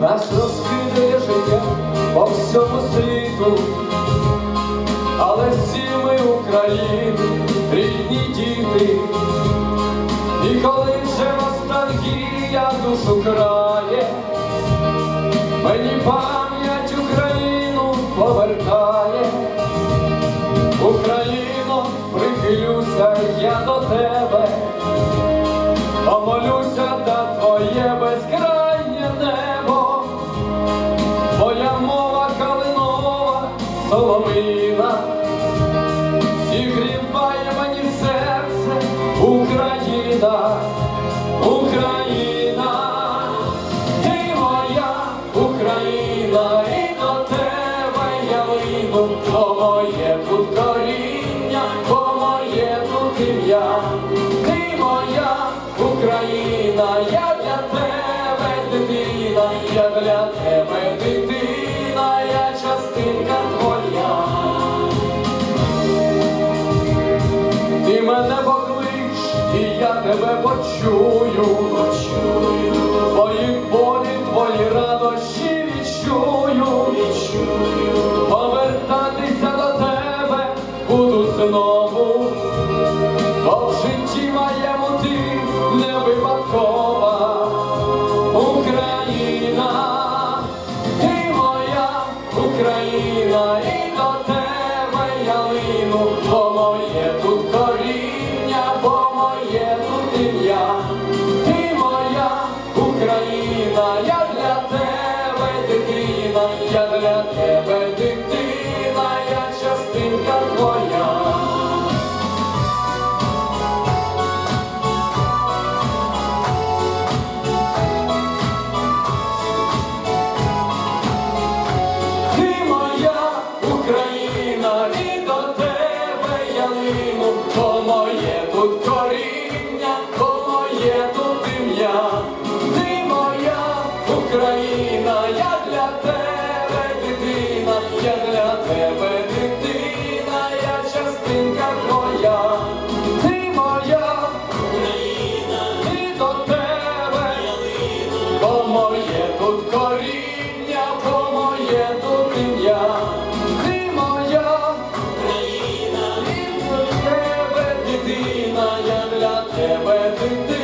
нас розкидає життя по всьому світу, але всі ми України, рідні діти, і коли вже ностальгія душу крає, мені пам'ять Україну повертає, Україно, прихилюся я до тебе. Соломина, зігріває мені серце, Україна, Україна, ти моя Україна, і до тебе я лину, бо моє тут коріння, бо моє тут ім'я, ти моя Україна, я для тебе дитина, я для тебе дитина, я тебе почую, почую, твої болі, твої радощі відчую, відчую, повертатися до тебе буду знову, бо в житті моєму ти не випадкова. Україна, ти моя Україна, і до тебе я для тебе дитина, я частинка твоя. Ти моя Україна, і тебе я лину, бо моє тут коріння, бо моє тут ім'я. Ти моя Україна, я для тебе я для тебе дитина, я частинка твоя, ти моя, ти до тебе, бо моє тут коріння, бо моє тут ім'я, ти моя, ти до тебе, дитина, я для тебе дитина.